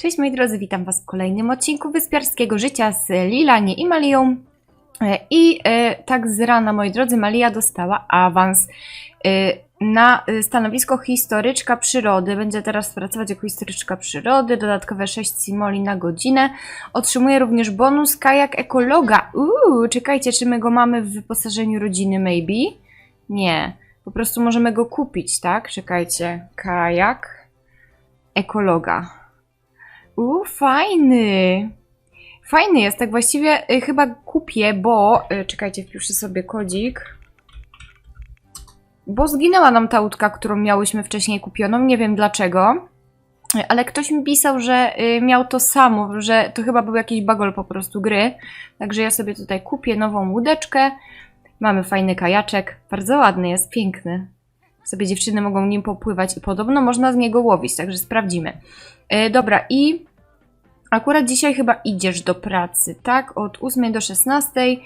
Cześć moi drodzy, witam Was w kolejnym odcinku Wyspiarskiego Życia z Lilanie i Malią. E, I e, tak z rana, moi drodzy, Malia dostała awans e, na stanowisko historyczka przyrody. Będzie teraz pracować jako historyczka przyrody, dodatkowe 6 simoli na godzinę. Otrzymuje również bonus kajak ekologa. Uuu, czekajcie, czy my go mamy w wyposażeniu rodziny, maybe? Nie, po prostu możemy go kupić, tak? Czekajcie, kajak ekologa. U, fajny. Fajny jest, tak właściwie y, chyba kupię, bo... Y, czekajcie, wpiszę sobie kodzik. Bo zginęła nam ta łódka, którą miałyśmy wcześniej kupioną, nie wiem dlaczego. Y, Ale ktoś mi pisał, że y, miał to samo, że to chyba był jakiś bagol po prostu gry. Także ja sobie tutaj kupię nową łódeczkę. Mamy fajny kajaczek, bardzo ładny jest, piękny. Sobie dziewczyny mogą nim popływać i podobno można z niego łowić, także sprawdzimy. E, dobra, i akurat dzisiaj chyba idziesz do pracy, tak? Od 8 do 16,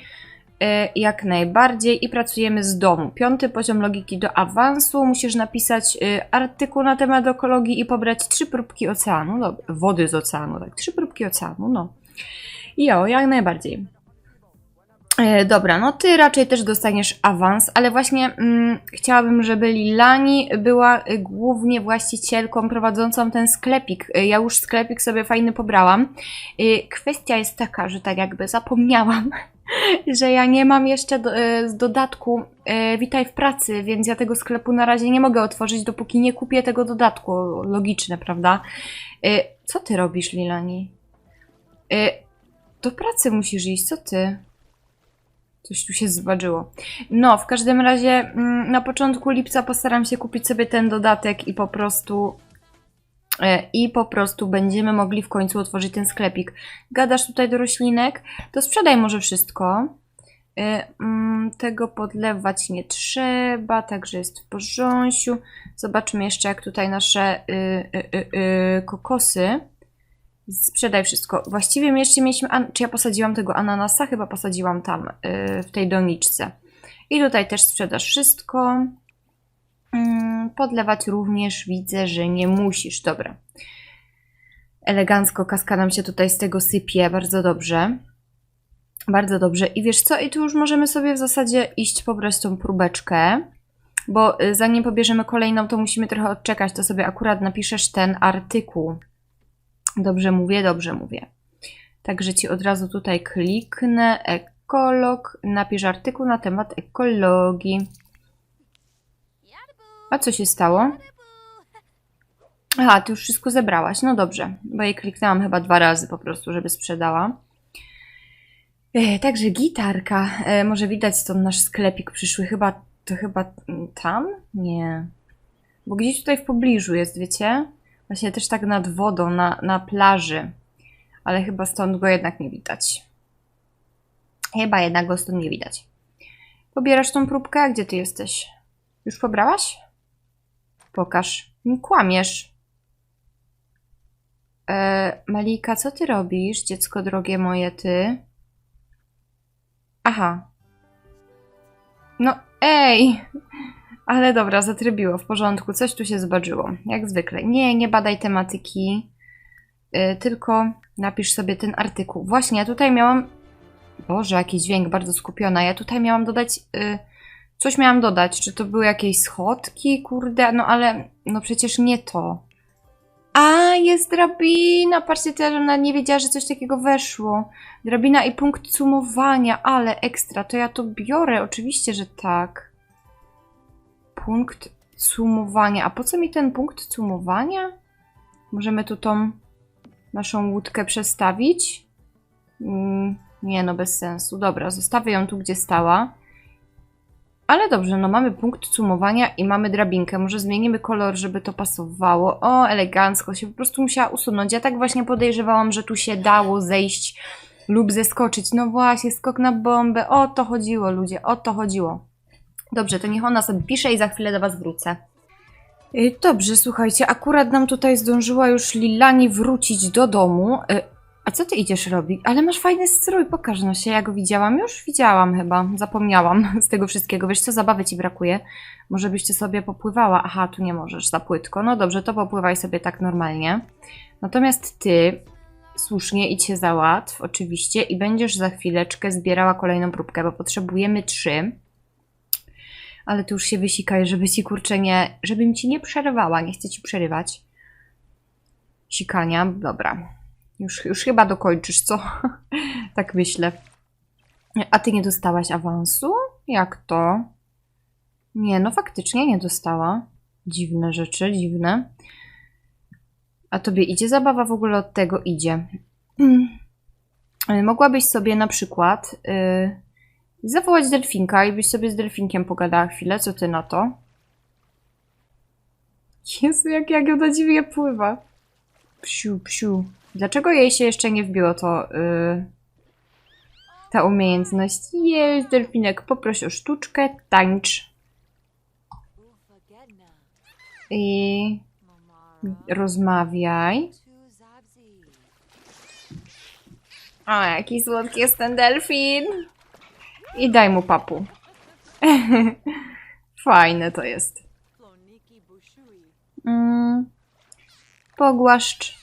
e, jak najbardziej, i pracujemy z domu. Piąty poziom logiki do awansu. Musisz napisać e, artykuł na temat ekologii i pobrać trzy próbki oceanu, no, wody z oceanu, tak? Trzy próbki oceanu, no. Jo, jak najbardziej. E, dobra, no ty raczej też dostaniesz awans, ale właśnie mm, chciałabym, żeby Lilani była y, głównie właścicielką prowadzącą ten sklepik. Y, Ja już sklepik sobie fajny pobrałam. Kwestia jest taka, że tak jakby zapomniałam, że ja nie mam jeszcze do, z dodatku Witaj w pracy, więc ja tego sklepu na razie nie mogę otworzyć, dopóki nie kupię tego dodatku. Logiczne, prawda? Co ty robisz, Lilani? Do pracy musisz iść, co ty? Coś tu się zważyło. No, w każdym razie mm, na początku lipca postaram się kupić sobie ten dodatek i po prostu e, i po prostu będziemy mogli w końcu otworzyć ten sklepik. Gadasz tutaj do roślinek, to sprzedaj może wszystko. E, mm, Tego podlewać nie trzeba, także jest w porządku. Zobaczmy jeszcze, jak tutaj nasze y, y, y, kokosy. Sprzedaj wszystko. Właściwie my jeszcze mieliśmy. Czy ja posadziłam tego ananasa? Chyba posadziłam tam, yy, w tej doniczce. I tutaj też sprzedasz wszystko. Ym, podlewać również widzę, że nie musisz. Dobra. Elegancko kaska nam się tutaj z tego sypie. Bardzo dobrze. Bardzo dobrze. I wiesz co? I tu już możemy sobie w zasadzie iść pobrać tą próbeczkę. Bo y, zanim pobierzemy kolejną, to musimy trochę odczekać. To sobie akurat napiszesz ten artykuł. Dobrze mówię, dobrze mówię. Także ci od razu tutaj kliknę ekolog, napisz artykuł na temat ekologii. A co się stało? Aha, ty już wszystko zebrałaś. No dobrze, bo jej kliknęłam chyba dwa razy po prostu, żeby sprzedała. E, także gitarka. E, może widać stąd nasz sklepik przyszły. Chyba to chyba tam? Nie. Bo gdzieś tutaj w pobliżu jest, wiecie? Właśnie też tak nad wodą, na, na plaży. Ale chyba stąd go jednak nie widać. Chyba jednak go stąd nie widać. Pobierasz tą próbkę? Gdzie ty jesteś? Już pobrałaś? Pokaż. Nie kłamiesz. E, Malika, co ty robisz, dziecko drogie moje, ty? Aha. No, ej! Ale dobra, zatrybiło, w porządku, coś tu się zbadżyło, jak zwykle. Nie, nie badaj tematyki, yy, tylko napisz sobie ten artykuł. Właśnie, ja tutaj miałam... Boże, jakiś dźwięk, bardzo skupiona. Ja tutaj miałam dodać... Yy, coś miałam dodać, czy to były jakieś schodki, kurde, no ale... No przecież nie to. A, jest drabina! Patrzcie, to ja nie wiedziała, że coś takiego weszło. Drabina i punkt sumowania, ale ekstra, to ja to biorę, oczywiście, że tak punkt sumowania. A po co mi ten punkt sumowania? Możemy tu tą naszą łódkę przestawić? Mm, nie, no bez sensu. Dobra, zostawię ją tu, gdzie stała. Ale dobrze, no mamy punkt sumowania i mamy drabinkę. Może zmienimy kolor, żeby to pasowało. O, elegancko się po prostu musiała usunąć. Ja tak właśnie podejrzewałam, że tu się dało zejść lub zeskoczyć. No właśnie, skok na bombę. O to chodziło, ludzie, o to chodziło. Dobrze, to niech ona sobie pisze i za chwilę do Was wrócę. Y, Dobrze, słuchajcie, akurat nam tutaj zdążyła już Lilani wrócić do domu. Y, A co ty idziesz robić? Ale masz fajny strój, pokaż no się. Ja go widziałam już? Widziałam chyba. Zapomniałam z tego wszystkiego. Wiesz co, zabawy ci brakuje? Może byście sobie popływała. Aha, tu nie możesz, za płytko. No dobrze, to popływaj sobie tak normalnie. Natomiast ty słusznie idź się załatw, oczywiście, i będziesz za chwileczkę zbierała kolejną próbkę, bo potrzebujemy trzy. Ale tu już się wysikaj, żeby ci kurczę nie, żebym ci nie przerwała, nie chcę ci przerywać. Sikania, dobra. Już, już chyba dokończysz, co? tak myślę. A ty nie dostałaś awansu? Jak to? Nie, no faktycznie nie dostała. Dziwne rzeczy, dziwne. A tobie idzie zabawa w ogóle od tego idzie. Mm. Mogłabyś sobie na przykład y, zawołać delfinka i byś sobie z delfinkiem pogadała chwilę. Co ty na to? Jezu, jak, jak ona dziwnie pływa. Psiu, psiu. Dlaczego jej się jeszcze nie wbiło to y, ta umiejętność? Jest, delfinek, poproś o sztuczkę, tańcz. I rozmawiaj. O, jaki słodki jest ten delfin. I daj mu papu. Fajne to jest. Mm. Pogłaszcz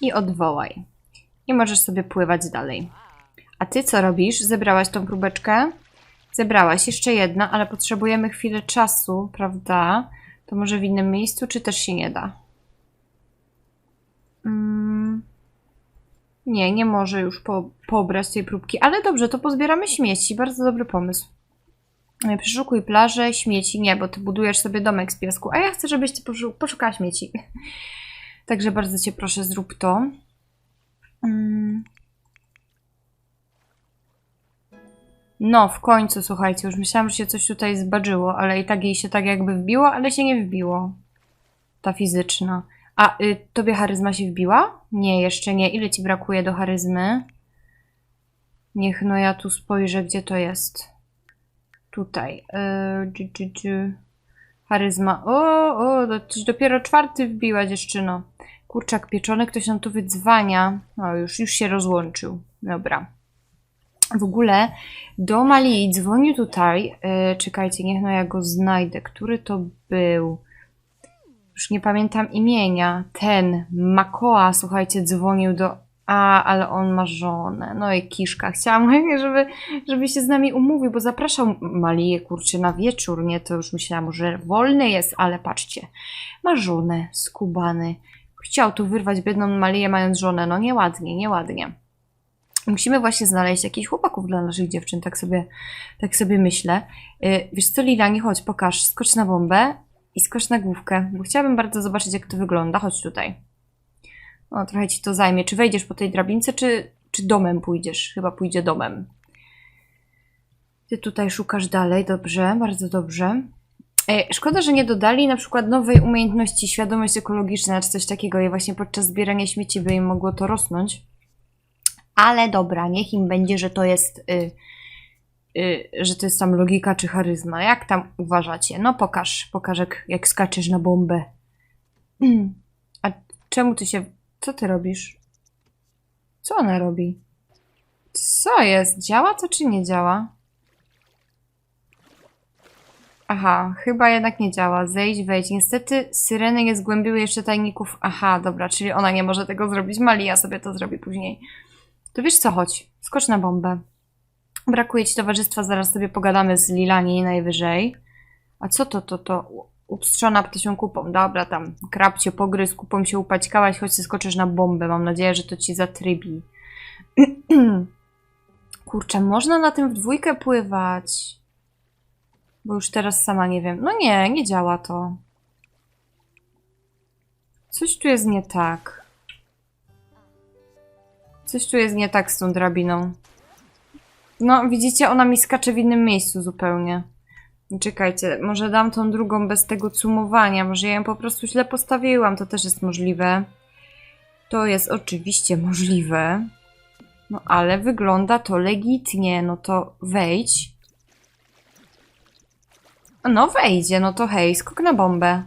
i odwołaj. I możesz sobie pływać dalej. A ty co robisz? Zebrałaś tą próbeczkę? Zebrałaś. Jeszcze jedna, ale potrzebujemy chwilę czasu, prawda? To może w innym miejscu, czy też się nie da? Nie, nie może już po, pobrać tej próbki. Ale dobrze, to pozbieramy śmieci. Bardzo dobry pomysł. E, Przeszukuj plażę, śmieci. Nie, bo ty budujesz sobie domek z piasku. A ja chcę, żebyś ty poszu- poszukała śmieci. Także bardzo cię proszę, zrób to. Mm. No, w końcu, słuchajcie, już myślałam, że się coś tutaj zbadżyło, ale i tak jej się tak jakby wbiło, ale się nie wbiło. Ta fizyczna. A y, tobie charyzma się wbiła? Nie, jeszcze nie. Ile ci brakuje do charyzmy? Niech no ja tu spojrzę, gdzie to jest. Tutaj. Yy, dżu, dżu, dżu. Charyzma. O, o, coś dopiero czwarty wbiła dziewczyno. Kurczak pieczony, ktoś nam tu wydzwania. No już, już się rozłączył. Dobra. W ogóle do Malii dzwonił tutaj. Yy, czekajcie, niech no ja go znajdę. Który to był? Już nie pamiętam imienia. Ten, Makoa, słuchajcie, dzwonił do... A, ale on ma żonę. No i kiszka. Chciałam, żeby, żeby się z nami umówił, bo zapraszał Maliję, kurczę, na wieczór, nie? To już myślałam, że wolny jest, ale patrzcie. Ma żonę, skubany. Chciał tu wyrwać biedną Maliję, mając żonę. No nieładnie, nieładnie. Musimy właśnie znaleźć jakichś chłopaków dla naszych dziewczyn, tak sobie, tak sobie myślę. Yy, wiesz co, Lila, nie chodź, pokaż. Skocz na bombę i na główkę, bo chciałabym bardzo zobaczyć, jak to wygląda. Chodź tutaj. O, trochę ci to zajmie. Czy wejdziesz po tej drabince, czy, czy domem pójdziesz? Chyba pójdzie domem. Ty tutaj szukasz dalej, dobrze, bardzo dobrze. E, szkoda, że nie dodali na przykład nowej umiejętności świadomość ekologiczna, czy coś takiego i właśnie podczas zbierania śmieci by im mogło to rosnąć. Ale dobra, niech im będzie, że to jest, y, że to jest tam logika czy charyzma. Jak tam uważacie? No pokaż, pokaż jak, jak skaczesz na bombę. A czemu ty się... Co ty robisz? Co ona robi? Co jest? Działa to czy nie działa? Aha, chyba jednak nie działa. Zejdź, wejdź. Niestety syreny nie zgłębiły jeszcze tajników. Aha, dobra, czyli ona nie może tego zrobić. Malia sobie to zrobi później. To wiesz co, chodź. Skocz na bombę. Brakuje ci towarzystwa, zaraz sobie pogadamy z Lilani najwyżej. A co to, to, to? Upstrzona ptysią kupą. Dobra, tam krabcie pogryz, kupą się upaćkałaś, choć skoczysz na bombę. Mam nadzieję, że to ci zatrybi. Kurczę, można na tym w dwójkę pływać. Bo już teraz sama nie wiem. No nie, nie działa to. Coś tu jest nie tak. Coś tu jest nie tak z tą drabiną. No, widzicie, ona mi skacze w innym miejscu zupełnie. Czekajcie, może dam tą drugą bez tego cumowania. Może ja ją po prostu źle postawiłam. To też jest możliwe. To jest oczywiście możliwe. No, ale wygląda to legitnie. No to wejdź. No, wejdzie. No to hej, skok na bombę.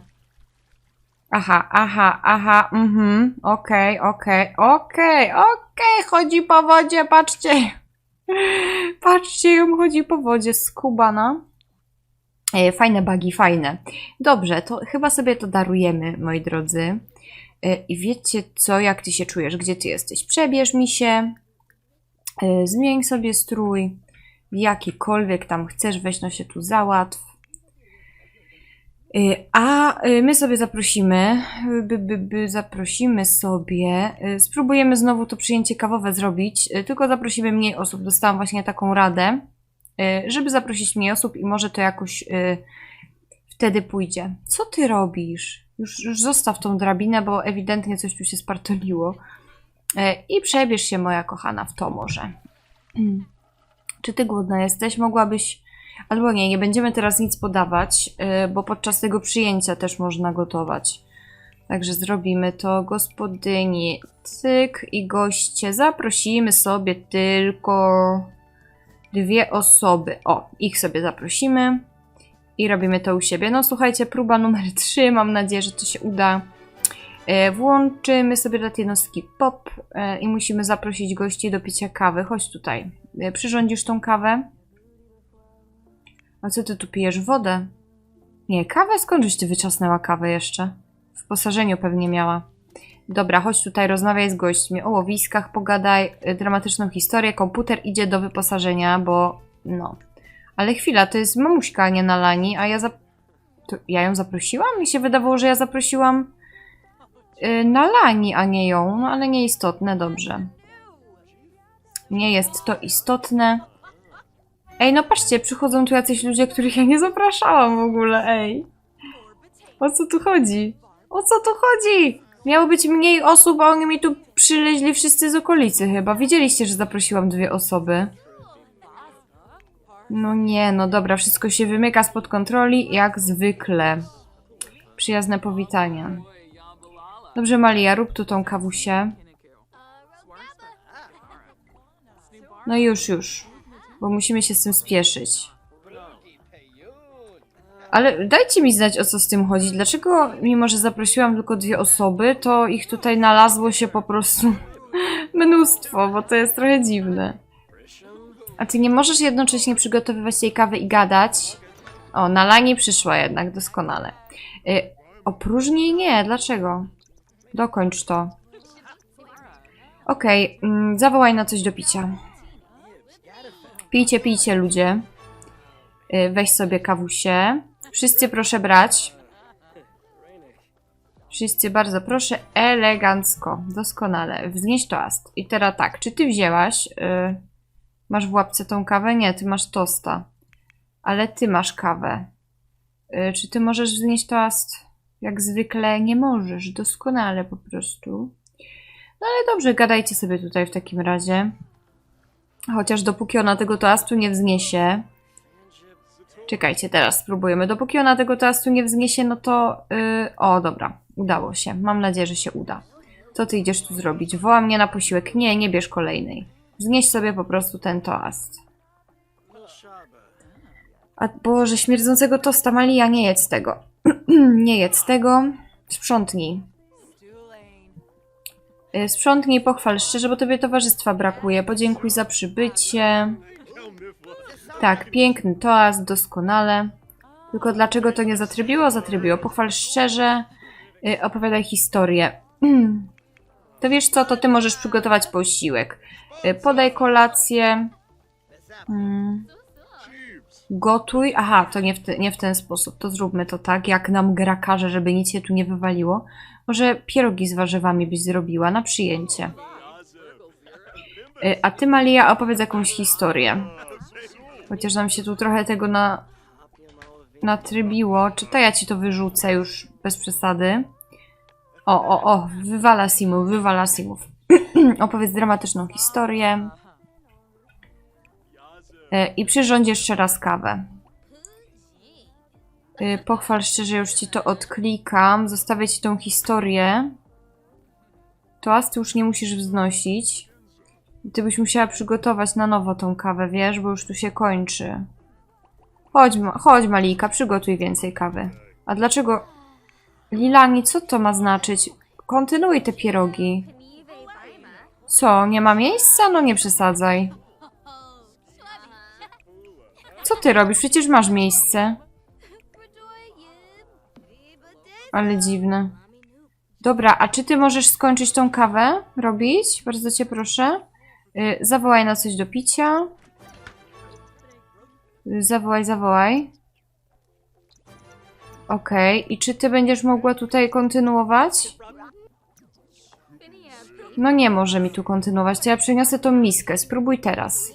Aha, aha, aha, mhm, okej, okej, okej, okej, chodzi po wodzie, patrzcie. Patrzcie, ją chodzi po wodzie, skubana. E, Fajne bagi, fajne. Dobrze, to chyba sobie to darujemy, moi drodzy. E, I wiecie co, jak ty się czujesz, gdzie ty jesteś? Przebierz mi się, e, zmień sobie strój, jakikolwiek tam chcesz, weź no się tu załatw. Y, A y, my sobie zaprosimy, by, by, by zaprosimy sobie, y, spróbujemy znowu to przyjęcie kawowe zrobić, tylko zaprosimy mniej osób. Dostałam właśnie taką radę, żeby zaprosić mniej osób i może to jakoś wtedy pójdzie. Co ty robisz? Już, już zostaw tą drabinę, bo ewidentnie coś tu się spartoliło. I przebierz się, moja kochana, w to może. Mm. Czy ty głodna jesteś? Mogłabyś Albo nie, nie będziemy teraz nic podawać, yy, bo podczas tego przyjęcia też można gotować. Także zrobimy to. Gospodyni, cyk i goście. Zaprosimy sobie tylko dwie osoby. O, ich sobie zaprosimy i robimy to u siebie. No słuchajcie, próba numer 3. Mam nadzieję, że to się uda. Yy, włączymy sobie latinowski pop yy, i musimy zaprosić gości do picia kawy. Chodź tutaj. Przyrządzisz tą kawę? A co ty tu pijesz? Wodę? Nie, kawę? Skądżeś ty wyczasnęła kawę jeszcze? W posażeniu pewnie miała. Dobra, chodź tutaj, rozmawiaj z gośćmi. O łowiskach pogadaj, y, dramatyczną historię. Komputer idzie do wyposażenia, bo no. Ale chwila, to jest mamuśka, a nie Nalani, a ja zap... To ja ją zaprosiłam? Mi się wydawało, że ja zaprosiłam yy, Nalani, a nie ją. No ale nieistotne, dobrze. Nie jest to istotne. Ej, no patrzcie, przychodzą tu jacyś ludzie, których ja nie zapraszałam w ogóle, ej. O co tu chodzi? O co tu chodzi? Miało być mniej osób, a oni mi tu przyleźli wszyscy z okolicy chyba. Widzieliście, że zaprosiłam dwie osoby. No nie, no dobra, wszystko się wymyka spod kontroli, jak zwykle. Przyjazne powitania. Dobrze, Malia, rób tu tą kawusię. No już, już bo musimy się z tym spieszyć. Ale dajcie mi znać, o co z tym chodzi. Dlaczego, mimo że zaprosiłam tylko dwie osoby, to ich tutaj nalazło się po prostu mnóstwo, bo to jest trochę dziwne. A ty nie możesz jednocześnie przygotowywać tej kawy i gadać? O, na lani przyszła jednak, doskonale. Y, opróżnij nie, dlaczego? Dokończ to. Okej, mm, zawołaj na coś do picia. Pijcie, pijcie ludzie. Y, Weź sobie kawusie. Wszyscy proszę brać. Wszyscy bardzo proszę. Elegancko. Doskonale. Wznieś toast. I teraz tak. Czy ty wzięłaś? y, Masz w łapce tą kawę? Nie, ty masz tosta. Ale ty masz kawę. Y, Czy ty możesz wznieść toast? Jak zwykle nie możesz. Doskonale po prostu. No ale dobrze, gadajcie sobie tutaj w takim razie. Chociaż dopóki ona tego toastu nie wzniesie. Czekajcie, teraz spróbujemy. Dopóki ona tego toastu nie wzniesie, no to. Yy, o, dobra, udało się. Mam nadzieję, że się uda. Co ty idziesz tu zrobić? Woła mnie na posiłek. Nie, nie bierz kolejnej. Wznieś sobie po prostu ten toast. A Boże, śmierdzącego tosta Malia, nie jedz tego. nie jedz tego. Sprzątnij. Y, Sprzątnij, pochwal szczerze, bo tobie towarzystwa brakuje. Podziękuj za przybycie. Tak, piękny toast, doskonale. Tylko dlaczego to nie zatrybiło? Zatrybiło. Pochwal szczerze, y, opowiadaj historię. To wiesz co, to ty możesz przygotować posiłek. Y, Podaj kolację. Mm. Gotuj. Aha, to nie w, te, nie w ten sposób. To zróbmy to tak, jak nam gra każe, żeby nic się tu nie wywaliło. Może pierogi z warzywami byś zrobiła na przyjęcie. Y, A ty, Malia, opowiedz jakąś historię. Chociaż nam się tu trochę tego na... natrybiło. Czy to ja ci to wyrzucę już bez przesady? O, o, o, wywala Simów, wywala Simów. opowiedz dramatyczną historię. Y, I przyrządź jeszcze raz kawę. Y, Pochwal szczerze, już ci to odklikam. Zostawię ci tą historię. Toast już nie musisz wznosić. Ty byś musiała przygotować na nowo tą kawę, wiesz, bo już tu się kończy. Chodź, chodź Malika, przygotuj więcej kawy. A dlaczego... Lilani, co to ma znaczyć? Kontynuuj te pierogi. Co, nie ma miejsca? No nie przesadzaj. Co ty robisz? Przecież masz miejsce. Ale dziwne. Dobra, a czy ty możesz skończyć tą kawę robić? Bardzo cię proszę. Y, zawołaj na coś do picia. Y, zawołaj, zawołaj. Okej, i czy ty będziesz mogła tutaj kontynuować? No nie może mi tu kontynuować, to ja przyniosę tą miskę. Spróbuj teraz.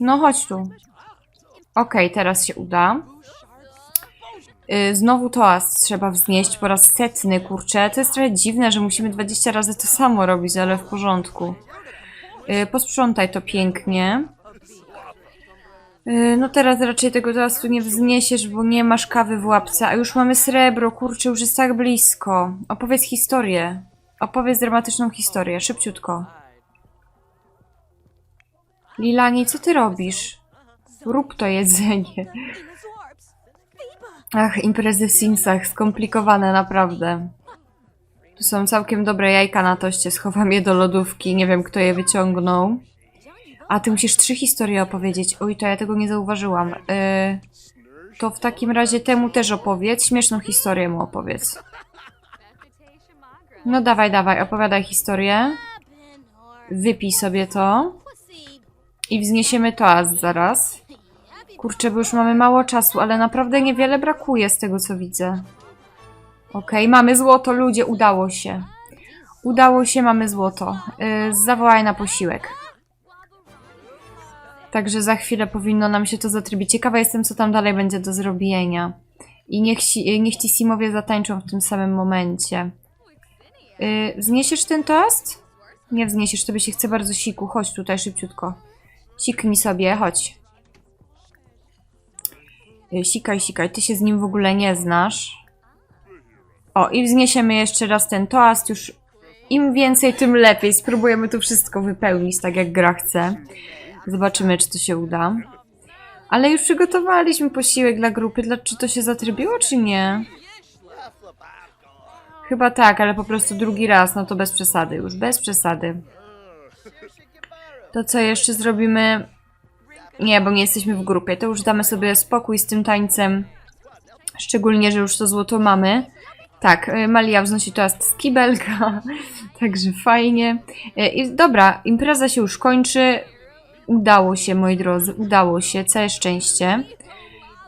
No chodź tu. Okej, teraz się uda. Y, Znowu toast trzeba wznieść po raz setny, kurczę. To jest trochę dziwne, że musimy 20 razy to samo robić, ale w porządku. Y, Posprzątaj to pięknie. Y, No teraz raczej tego toastu nie wzniesiesz, bo nie masz kawy w łapce, a już mamy srebro, kurczę, już jest tak blisko. Opowiedz historię. Opowiedz dramatyczną historię, szybciutko. Lilani, co ty robisz? Rób to jedzenie. Ach, imprezy w Simsach, skomplikowane naprawdę. Tu są całkiem dobre jajka na toście, schowam je do lodówki, nie wiem kto je wyciągnął. A ty musisz trzy historie opowiedzieć. Oj, to ja tego nie zauważyłam. Yy, to w takim razie temu też opowiedz, śmieszną historię mu opowiedz. No dawaj, dawaj, opowiadaj historię. Wypij sobie to. I wzniesiemy toast zaraz. Kurczę, bo już mamy mało czasu, ale naprawdę niewiele brakuje z tego, co widzę. Okej, mamy złoto, ludzie, udało się. Udało się, mamy złoto. Yy, zawołaj na posiłek. Także za chwilę powinno nam się to zatrybić. Ciekawa jestem, co tam dalej będzie do zrobienia. I niech, si- niech ci Simowie zatańczą w tym samym momencie. Yy, wzniesiesz ten toast? Nie wzniesiesz, tobie się chce bardzo siku. Chodź tutaj szybciutko. Siknij sobie, chodź. Yy, Sikaj, sikaj, ty się z nim w ogóle nie znasz. O, i wzniesiemy jeszcze raz ten toast. Już im więcej, tym lepiej. Spróbujemy tu wszystko wypełnić, tak jak gra chce. Zobaczymy, czy to się uda. Ale już przygotowaliśmy posiłek dla grupy. Dla, czy to się zatrybiło, czy nie? Chyba tak, ale po prostu drugi raz. No to bez przesady już. Bez przesady. To co jeszcze zrobimy? Nie, bo nie jesteśmy w grupie. To już damy sobie spokój z tym tańcem. Szczególnie, że już to złoto mamy. Tak, y, Malia wznosi toast z kibelka. Także fajnie. Y, I dobra, impreza się już kończy. Udało się, moi drodzy, udało się, całe szczęście.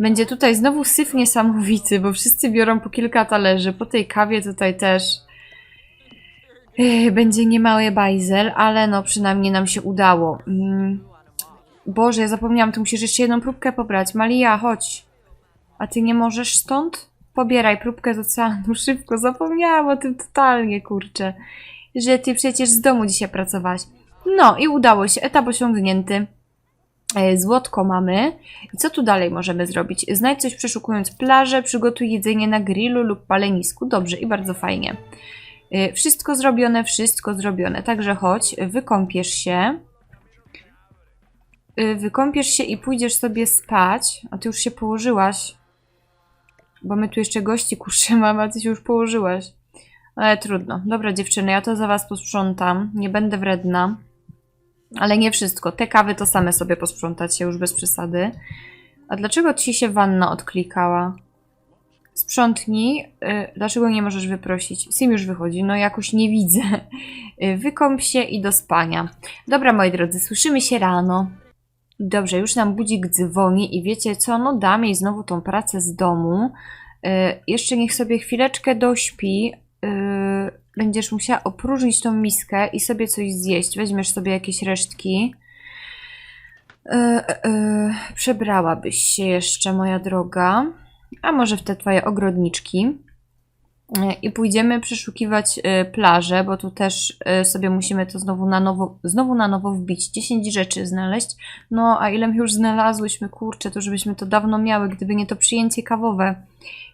Będzie tutaj znowu syf niesamowity, bo wszyscy biorą po kilka talerzy. Po tej kawie tutaj też Ech, będzie niemały bajzel, ale no przynajmniej nam się udało. Mm. Boże, ja zapomniałam, ty musisz jeszcze jedną próbkę pobrać. Malia, chodź. A ty nie możesz stąd? Pobieraj próbkę z oceanu, szybko. Zapomniałam o tym totalnie, kurczę. Że ty przecież z domu dzisiaj pracowałaś. No i udało się, etap osiągnięty. E, Złotko mamy. I co tu dalej możemy zrobić? Znajdź coś przeszukując plażę, przygotuj jedzenie na grillu lub palenisku. Dobrze i bardzo fajnie. E, Wszystko zrobione, wszystko zrobione. Także chodź, wykąpiesz się. E, Wykąpiesz się i pójdziesz sobie spać. A ty już się położyłaś. Bo my tu jeszcze gości kurczę mamy, a ty się już położyłaś. Ale trudno. Dobra dziewczyny, ja to za was posprzątam. Nie będę wredna. Ale nie wszystko. Te kawy to same sobie posprzątacie, już bez przesady. A dlaczego ci się wanna odklikała? Sprzątnij. Y, dlaczego nie możesz wyprosić? Sim już wychodzi. No jakoś nie widzę. Y, wykąp się i do spania. Dobra, moi drodzy, słyszymy się rano. Dobrze, już nam budzik dzwoni i wiecie co? No dam jej znowu tą pracę z domu. Y, jeszcze niech sobie chwileczkę dośpi. Y, będziesz musiała opróżnić tą miskę i sobie coś zjeść. Weźmiesz sobie jakieś resztki. E, e, e, przebrałabyś się jeszcze, moja droga. A może w te twoje ogrodniczki. I pójdziemy przeszukiwać e, plażę, bo tu też e, sobie musimy to znowu na nowo, znowu na nowo wbić. 10 rzeczy znaleźć. No, a ile już znalazłyśmy, kurczę, to żebyśmy to dawno miały, gdyby nie to przyjęcie kawowe.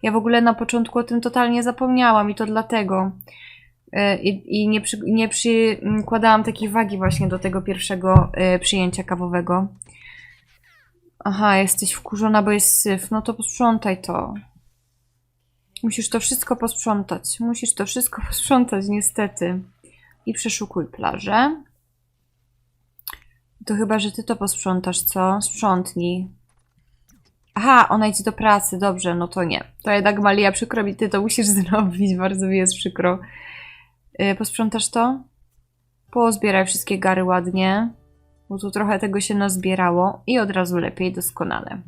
Ja w ogóle na początku o tym totalnie zapomniałam i to dlatego. E, I, i nie, przy, nie przykładałam takiej wagi właśnie do tego pierwszego przyjęcia kawowego. Aha, jesteś wkurzona, bo jest syf. No to posprzątaj to. Musisz to wszystko posprzątać. Musisz to wszystko posprzątać, niestety. I przeszukuj plażę. To chyba, że ty to posprzątasz, co? Sprzątnij. Aha, ona idzie do pracy, dobrze, no to nie. To jednak Malia, przykro mi, ty to musisz zrobić, bardzo mi jest przykro. Yy, posprzątasz to? Pozbieraj wszystkie gary ładnie, bo tu trochę tego się nazbierało i od razu lepiej, doskonale.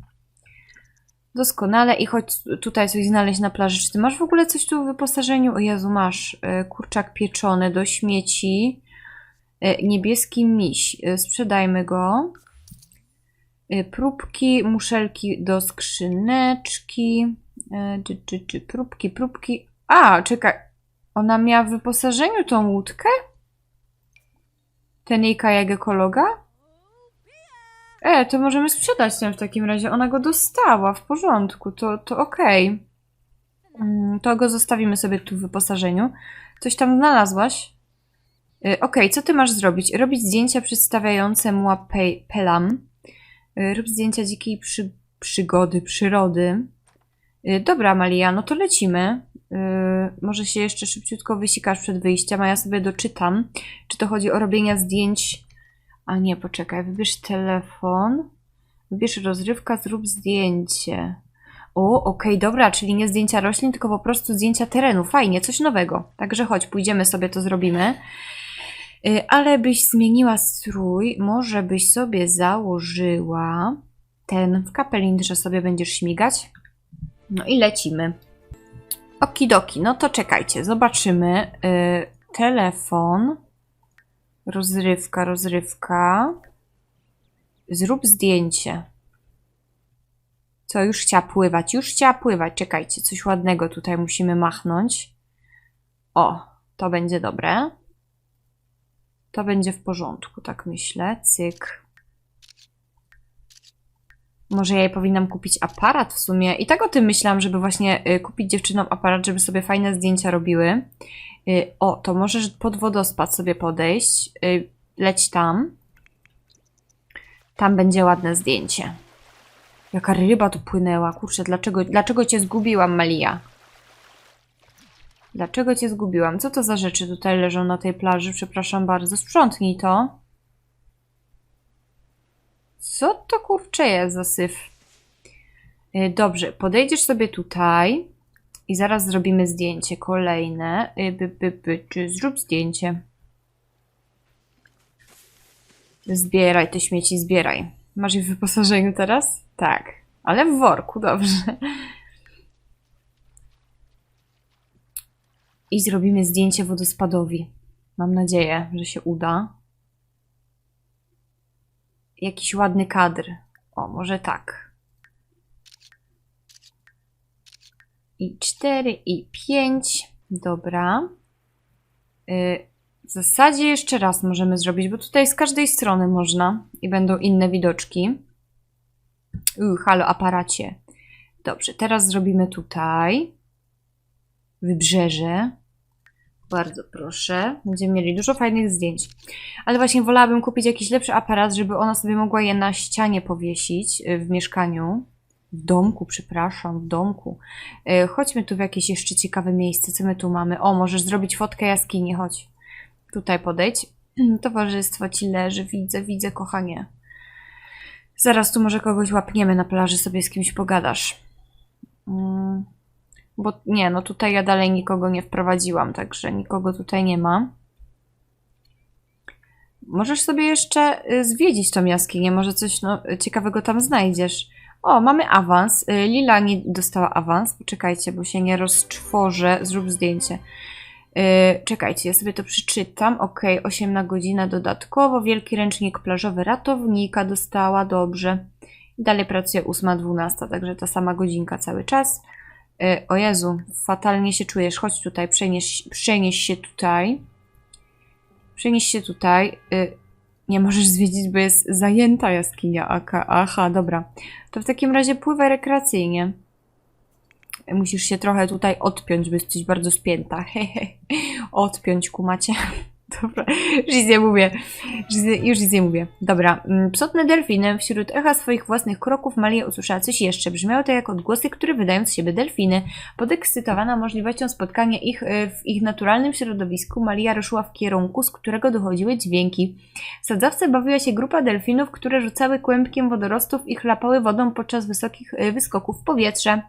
Doskonale i chodź tutaj coś znaleźć na plaży. Czy ty masz w ogóle coś tu w wyposażeniu? O Jezu, masz y, kurczak pieczony do śmieci, y, niebieski miś. Y, sprzedajmy go. Próbki, muszelki do skrzyneczki. Czy, czy, czy, próbki, próbki. A, czekaj. Ona miała w wyposażeniu tą łódkę? Ten jej kajak ekologa? E, to możemy sprzedać ten w takim razie. Ona go dostała, w porządku, to, to okej. Mm, To go zostawimy sobie tu w wyposażeniu. Coś tam znalazłaś? Y, Okej, co ty masz zrobić? Robić zdjęcia przedstawiające muła pe Pelam. Y, Rób zdjęcia dzikiej przy przygody, przyrody. Y, Dobra, Malia, no to lecimy. Y, Może się jeszcze szybciutko wysikasz przed wyjściem, a ja sobie doczytam, czy to chodzi o robienie zdjęć. A nie, poczekaj, wybierz telefon. Wybierz rozrywka, zrób zdjęcie. O, okej, dobra, czyli nie zdjęcia roślin, tylko po prostu zdjęcia terenu. Fajnie, coś nowego. Także chodź, pójdziemy sobie, to zrobimy. Y, Ale byś zmieniła strój, może byś sobie założyła ten w kapelindrze sobie będziesz śmigać. No i lecimy. Okidoki, no to czekajcie, zobaczymy. Y, telefon, rozrywka, rozrywka. Zrób zdjęcie. Co, już chciała pływać, już chciała pływać. Czekajcie, coś ładnego tutaj musimy machnąć. O, to będzie dobre. To będzie w porządku, tak myślę. Cyk. Może ja jej powinnam kupić aparat w sumie. I tak o tym myślałam, żeby właśnie y, kupić dziewczynom aparat, żeby sobie fajne zdjęcia robiły. Y, o, to możesz pod wodospad sobie podejść. Y, leć tam. Tam będzie ładne zdjęcie. Jaka ryba tu płynęła. Kurczę, dlaczego, dlaczego cię zgubiłam, Malia? Dlaczego cię zgubiłam? Co to za rzeczy tutaj leżą na tej plaży? Przepraszam bardzo. Sprzątnij to. Co to kurcze jest za syf? Y, Dobrze, podejdziesz sobie tutaj i zaraz zrobimy zdjęcie kolejne. Y, By, by, by, czy zrób zdjęcie. Zbieraj te śmieci, zbieraj. Masz je w wyposażeniu teraz? Tak, ale w worku, dobrze. I zrobimy zdjęcie wodospadowi. Mam nadzieję, że się uda. Jakiś ładny kadr. O, może tak. I cztery, i pięć. Dobra. Y, w zasadzie jeszcze raz możemy zrobić, bo tutaj z każdej strony można i będą inne widoczki. Uuu, halo, aparacie. Dobrze, teraz zrobimy tutaj wybrzeże. Bardzo proszę. Będziemy mieli dużo fajnych zdjęć. Ale właśnie wolałabym kupić jakiś lepszy aparat, żeby ona sobie mogła je na ścianie powiesić y, w mieszkaniu. W domku, przepraszam, w domku. Y, Chodźmy tu w jakieś jeszcze ciekawe miejsce. Co my tu mamy? O, możesz zrobić fotkę jaskini, chodź. Tutaj podejdź. Towarzystwo ci leży, widzę, widzę, kochanie. Zaraz tu może kogoś łapniemy na plaży, sobie z kimś pogadasz. Mm. Bo nie, no tutaj ja dalej nikogo nie wprowadziłam, także nikogo tutaj nie ma. Możesz sobie jeszcze y, zwiedzić tą jaskinię, może coś no, ciekawego tam znajdziesz. O, mamy awans. Y, Lila nie dostała awans. Poczekajcie, bo się nie rozczworzę. Zrób zdjęcie. Y, Czekajcie, ja sobie to przeczytam. Ok, 8 na dodatkowo. Wielki ręcznik plażowy ratownika dostała, dobrze. Dalej pracuje 8.12, także ta sama godzinka cały czas. Y, O Jezu, fatalnie się czujesz. Chodź tutaj, przenieś, przenieś się tutaj. Przenieś się tutaj. Y, Nie możesz zwiedzić, bo jest zajęta jaskinia. Aka. Aha, dobra. To w takim razie pływaj rekreacyjnie. Musisz się trochę tutaj odpiąć, bo jesteś bardzo spięta. Hehe. Odpiąć, kumacie. Dobra, już nic nie mówię. Już nic- nie mówię. Dobra. mm, Psotne delfiny. Wśród echa swoich własnych kroków Malia usłyszała coś jeszcze. Brzmiało to jak odgłosy, które wydają z siebie delfiny. Podekscytowana możliwością spotkania ich e, w ich naturalnym środowisku, Malia ruszyła w kierunku, z którego dochodziły dźwięki. W sadzawce bawiła się grupa delfinów, które rzucały kłębkiem wodorostów i chlapały wodą podczas wysokich e, wyskoków w powietrze.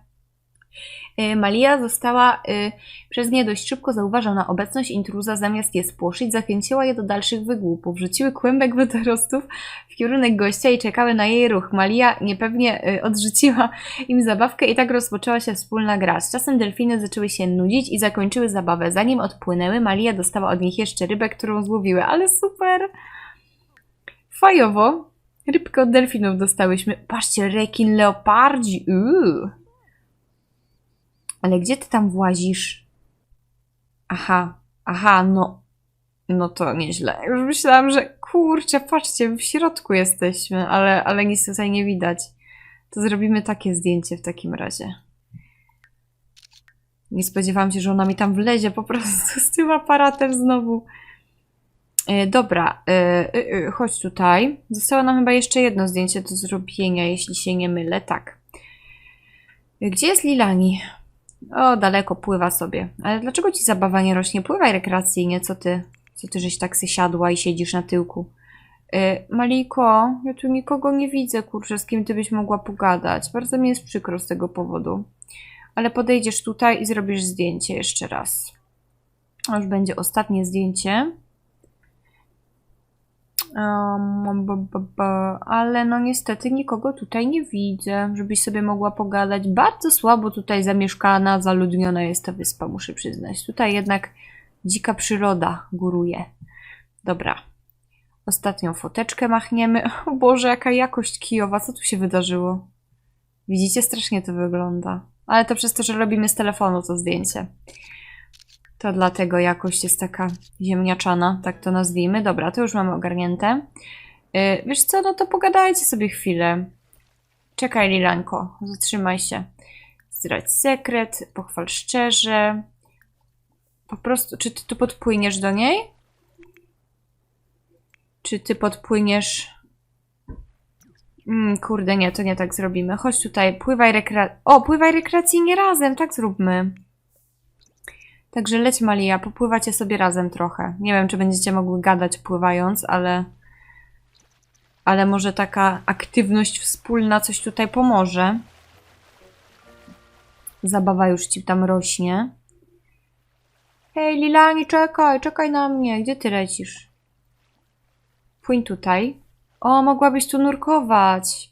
E, Malia została e, przez nie dość szybko zauważona obecność intruza, zamiast je spłoszyć, zachęciła je do dalszych wygłupów. Rzuciły kłębek wodorostów w kierunek gościa i czekały na jej ruch. Malia niepewnie y, odrzuciła im zabawkę i tak rozpoczęła się wspólna gra. Z czasem delfiny zaczęły się nudzić i zakończyły zabawę. Zanim odpłynęły, Malia dostała od nich jeszcze rybę, którą złowiły. Ale super! Fajowo. Rybkę od delfinów dostałyśmy. Patrzcie, rekin leopardzi. Uuu. Ale gdzie ty tam włazisz? Aha, aha, no. No to nieźle. Już myślałam, że kurczę, patrzcie, w środku jesteśmy, ale, ale nic tutaj nie widać. To zrobimy takie zdjęcie w takim razie. Nie spodziewałam się, że ona mi tam wlezie po prostu z tym aparatem znowu. E, dobra, e, e, e, chodź tutaj. Zostało nam chyba jeszcze jedno zdjęcie do zrobienia, jeśli się nie mylę. Tak. E, Gdzie jest Lilani? O, daleko pływa sobie. Ale dlaczego ci zabawa nie rośnie? Pływaj rekreacyjnie, co ty? Co ty, żeś tak siadła i siedzisz na tyłku? Yy, Maliko, ja tu nikogo nie widzę, kurczę, z kim ty byś mogła pogadać. Bardzo mi jest przykro z tego powodu. Ale podejdziesz tutaj i zrobisz zdjęcie jeszcze raz. To już będzie ostatnie zdjęcie. Um, b, b, b, ale no niestety nikogo tutaj nie widzę, żebyś sobie mogła pogadać. Bardzo słabo tutaj zamieszkana, zaludniona jest ta wyspa, muszę przyznać. Tutaj jednak dzika przyroda góruje. Dobra. Ostatnią foteczkę machniemy. O Boże, jaka jakość kijowa, co tu się wydarzyło? Widzicie, strasznie to wygląda. Ale to przez to, że robimy z telefonu to zdjęcie. To dlatego jakość jest taka ziemniaczana, tak to nazwijmy. Dobra, to już mamy ogarnięte. Yy, wiesz co, no to pogadajcie sobie chwilę. Czekaj, Lilanko, zatrzymaj się. Zdradź sekret, pochwal szczerze. Po prostu, czy ty tu podpłyniesz do niej? Czy ty podpłyniesz... Mm, kurde, nie, to nie tak zrobimy. Chodź tutaj, pływaj rekre... O, pływaj rekreacyjnie razem, tak zróbmy. Także leć Malia, popływacie sobie razem trochę. Nie wiem, czy będziecie mogły gadać pływając, ale... Ale może taka aktywność wspólna coś tutaj pomoże. Zabawa już ci tam rośnie. Hej, Lilani, czekaj, czekaj na mnie. Gdzie ty lecisz? Płyń tutaj. O, mogłabyś tu nurkować.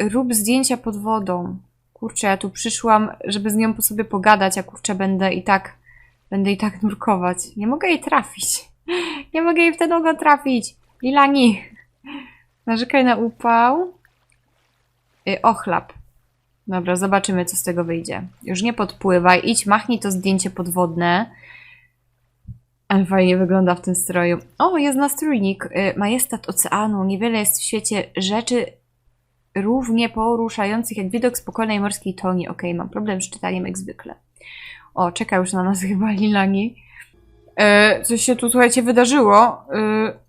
Rób zdjęcia pod wodą. Kurczę, ja tu przyszłam, żeby z nią po sobie pogadać, a kurczę, będę i tak, będę i tak nurkować. Nie mogę jej trafić. Nie mogę jej w ten ogon trafić. Lilani. Narzekaj na upał. Y, ochlap. Dobra, zobaczymy, co z tego wyjdzie. Już nie podpływaj. Idź, machnij to zdjęcie podwodne. Ale fajnie wygląda w tym stroju. O, jest nastrójnik. Y, Majestat oceanu. Niewiele jest w świecie rzeczy równie poruszających jak widok spokojnej morskiej toni. Okej, mam problem z czytaniem jak zwykle. O, czeka już na nas chyba Lilani. E, coś się tu, słuchajcie, wydarzyło. E,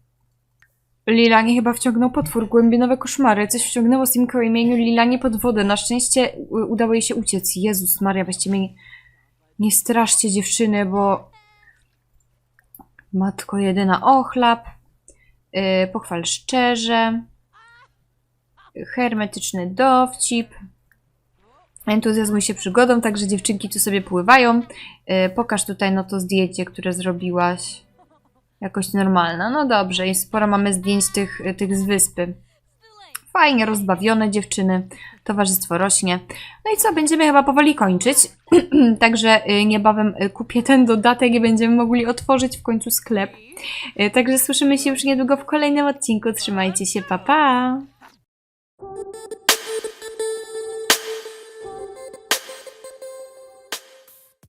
Lilani chyba wciągnął potwór, głębinowe koszmary. Coś wciągnęło Simkę o imieniu Lilani pod wodę. Na szczęście udało jej się uciec. Jezus Maria, weźcie mnie... Nie straszcie dziewczyny, bo... Matko jedyna ochlap. Yy, pochwal szczerze. Hermetyczny dowcip. Entuzjazmuj się przygodą, także dziewczynki tu sobie pływają. Yy, pokaż tutaj no to zdjęcie, które zrobiłaś. Jakoś normalna. No dobrze, i sporo mamy zdjęć tych, tych z wyspy. Fajnie rozbawione dziewczyny, towarzystwo rośnie. No i co, będziemy chyba powoli kończyć. Także y, niebawem kupię ten dodatek i będziemy mogli otworzyć w końcu sklep. Także słyszymy się już niedługo w kolejnym odcinku. Trzymajcie się, pa pa!